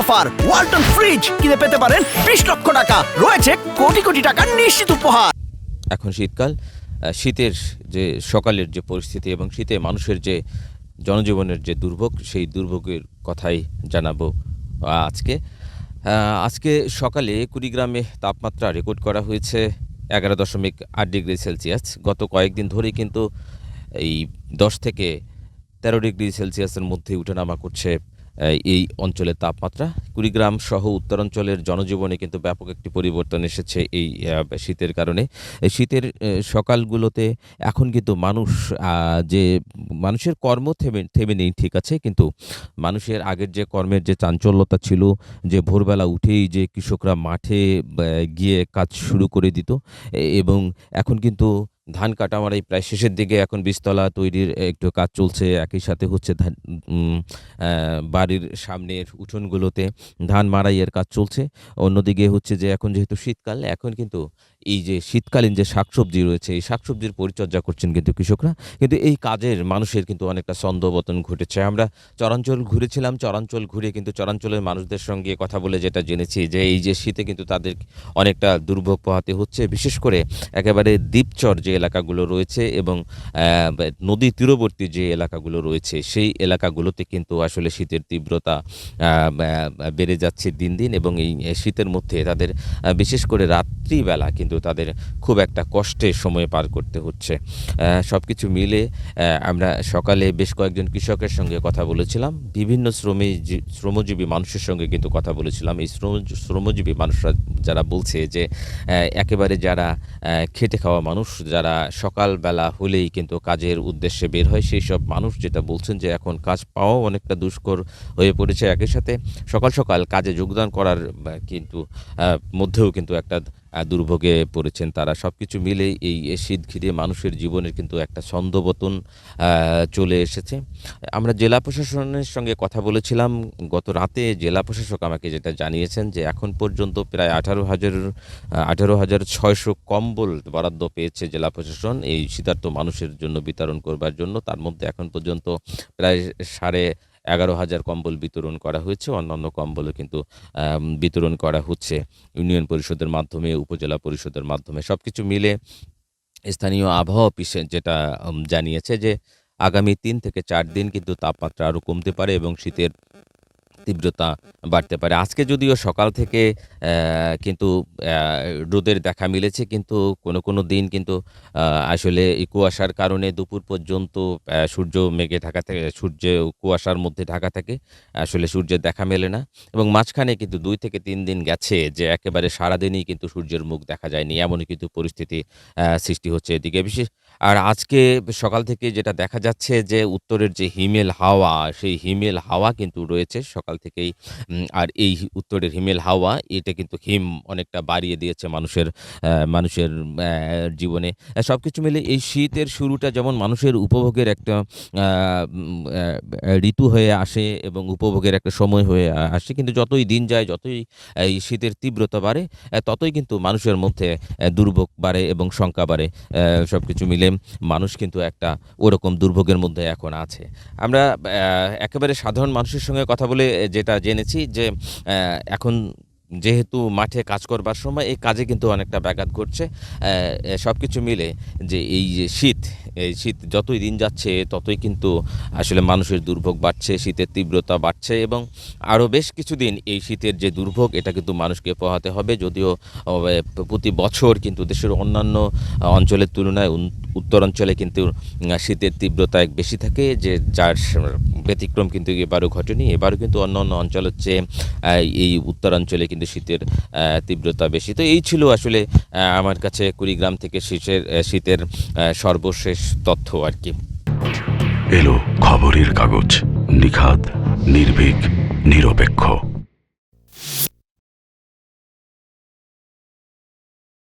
Offer. Walton fridge কিনে পেতে পারেন বিশ লক্ষ টাকা। রয়েছে কোটি কোটি টাকার নিশ্চিত উপহার। এখন শীতকাল শীতের যে সকালের যে পরিস্থিতি এবং শীতে মানুষের যে জনজীবনের যে দুর্ভোগ, সেই দুর্ভোগের কথাই জানাব আজকে। আজকে সকালে কুড়িগ্রামে তাপমাত্রা রেকর্ড করা হয়েছে এগারো দশমিক আট ডিগ্রি সেলসিয়াস। গত কয়েকদিন ধরেই কিন্তু এই দশ থেকে তেরো ডিগ্রি সেলসিয়াসের মধ্যে উঠানামা করছে এই অঞ্চলের তাপমাত্রা। কুড়িগ্রাম সহ উত্তরাঞ্চলের জনজীবনে কিন্তু ব্যাপক একটি পরিবর্তন এসেছে এই শীতের কারণে। শীতের সকালগুলোতে এখন কিন্তু মানুষ যে মানুষের কর্ম থেমে থেমে নেই, ঠিক আছে, কিন্তু মানুষের আগের যে কর্মের যে চাঞ্চল্যতা ছিল, যে ভোরবেলা উঠেই যে কৃষকরা মাঠে গিয়ে কাজ শুরু করে দিত এবং এখন কিন্তু ধান কাটা মারাই প্রায় শেষের দিকে এখন বীজতলা তৈরির একটু কাজ চলছে। একই সাথে হচ্ছে ধান বাড়ির সামনের উঠোনগুলোতে ধান মারাইয়ের কাজ চলছে। অন্যদিকে হচ্ছে যে এখন যেহেতু শীতকাল, এখন কিন্তু এই যে শীতকালীন যে শাকসবজি রয়েছে, এই শাকসবজির পরিচর্যা করছেন কিন্তু কৃষকরা। কিন্তু এই কাজের মানুষের কিন্তু অনেকটা ছন্দপতন ঘটেছে। আমরা চরাঞ্চল ঘুরেছিলাম, চরাঞ্চল ঘুরে কিন্তু চরাঞ্চলের মানুষদের সঙ্গে কথা বলে যেটা জেনেছি যে এই যে শীতে কিন্তু তাদের অনেকটা দুর্ভোগ পোহাতে হচ্ছে। বিশেষ করে একেবারে দ্বীপচর যে এলাকাগুলো রয়েছে এবং নদী তীরবর্তী যে এলাকাগুলো রয়েছে, সেই এলাকাগুলোতে কিন্তু আসলে শীতের তীব্রতা বেড়ে যাচ্ছে দিন দিন এবং এই শীতের মধ্যে তাদের বিশেষ করে রাত্রিবেলা কিন্তু তাদের খুব একটা কষ্টের সময় পার করতে হচ্ছে। সব কিছু মিলে আমরা সকালে বেশ কয়েকজন কৃষকের সঙ্গে কথা বলেছিলাম। বিভিন্ন শ্রমী শ্রমজীবী মানুষের সঙ্গে কিন্তু কথা বলেছিলাম। এই শ্রম, শ্রমজীবী মানুষরা যারা বলছে যে একেবারে যারা খেটে খাওয়া মানুষ যারা সকালবেলা হলেই কিন্তু কাজের উদ্দেশ্যে বের হয়, সেই সব মানুষ যেটা বলছেন যে এখন কাজ পাওয়াও অনেকটা দুষ্কর হয়ে পড়েছে। একই সাথে সকাল সকাল কাজে যোগদান করার কিন্তু মধ্যেও কিন্তু একটা দুর্ভোগে পড়েছেন তারা। সব কিছু মিলে এই শীত ঘিরে মানুষের জীবনের কিন্তু একটা ছন্দপতন আহ, চলে এসেছে। আমরা জেলা প্রশাসনের সঙ্গে কথা বলেছিলাম। গত রাতে জেলা প্রশাসক আমাকে যেটা জানিয়েছেন যে এখন পর্যন্ত প্রায় আঠারো হাজার আঠারো হাজার ছয়শো কম্বল বরাদ্দ পেয়েছে জেলা প্রশাসন এই শীতার্থ মানুষের জন্য বিতরণ করবার জন্য। তার মধ্যে এখন পর্যন্ত প্রায় সাড়ে এগারো হাজার কম্বল বিতরণ করা হয়েছে। অন্যান্য কম্বলও কিন্তু বিতরণ করা হচ্ছে ইউনিয়ন পরিষদের মাধ্যমে, উপজেলা পরিষদের মাধ্যমে। সব কিছু মিলে স্থানীয় আবহাওয়া অফিসে যেটা জানিয়েছে যে আগামী তিন থেকে চার দিন কিন্তু তাপমাত্রা আরও কমতে পারে এবং শীতের তীব্রতা বাড়তে পারে। আজকে যদিও সকাল থেকে কিন্তু রোদের দেখা মিলেছে, কিন্তু কোনো কোনো দিন কিন্তু আসলে কুয়াশার কারণে দুপুর পর্যন্ত সূর্য মেঘে ঢাকা থাকে, সূর্য কুয়াশার মধ্যে ঢাকা থাকে আসলে সূর্যের দেখা মেলে না। এবং মাঝখানে কিন্তু দুই থেকে তিন দিন গেছে যে একেবারে সারাদিনই কিন্তু সূর্যের মুখ দেখা যায়নি। এমনই কিন্তু পরিস্থিতি সৃষ্টি হচ্ছে এদিকে। বিশেষ আর আজকে সকাল থেকে যেটা দেখা যাচ্ছে যে উত্তরের যে হিমেল হাওয়া, সেই হিমেল হাওয়া কিন্তু রয়েছে সকাল থেকেই। আর এই উত্তরের হিমেল হাওয়া, এটা কিন্তু হিম অনেকটা বাড়িয়ে দিয়েছে মানুষের মানুষের জীবনে। সব কিছু মিলে এই শীতের শুরুটা যেমন মানুষের উপভোগের একটা ঋতু হয়ে আসে এবং উপভোগের একটা সময় হয়ে আসে, কিন্তু যতই দিন যায়, যতই এই শীতের তীব্রতা বাড়ে ততই কিন্তু মানুষের মধ্যে দুর্ভোগ বাড়ে এবং শঙ্কা বাড়ে সব কিছু মিলে। মানুষ কিন্তু একটা ওরকম দুর্ভোগের মধ্যে এখন আছে। আমরা একেবারে সাধারণ মানুষের সঙ্গে কথা বলে যেটা জেনেছি যে এখন যেহেতু মাঠে কাজ করবার সময় এই কাজে কিন্তু অনেকটা ব্যাঘাত ঘটছে। সব কিছু মিলে যে এই যে শীত, এই শীত যতই দিন যাচ্ছে ততই কিন্তু আসলে মানুষের দুর্ভোগ বাড়ছে, শীতের তীব্রতা বাড়ছে এবং আরও বেশ কিছুদিন এই শীতের যে দুর্ভোগ এটা কিন্তু মানুষকে পোহাতে হবে। যদিও প্রতি বছর কিন্তু দেশের অন্যান্য অঞ্চলের তুলনায় উত্তরাঞ্চলে কিন্তু শীতের তীব্রতা এক বেশি থাকে, যে যার ব্যতিক্রম কিন্তু এবারও ঘটেনি। এবারও কিন্তু অন্য অন্য অঞ্চলের চেয়ে এই উত্তরাঞ্চলে কিন্তু শীতের তীব্রতা বেশি। তো এই ছিল আসলে আমার কাছে কুড়িগ্রাম থেকে শীতের শীতের সর্বশেষ তথ্য আর কি। এলো খবরের কাগজ নিখাত নির্ভীক, নিরপেক্ষ।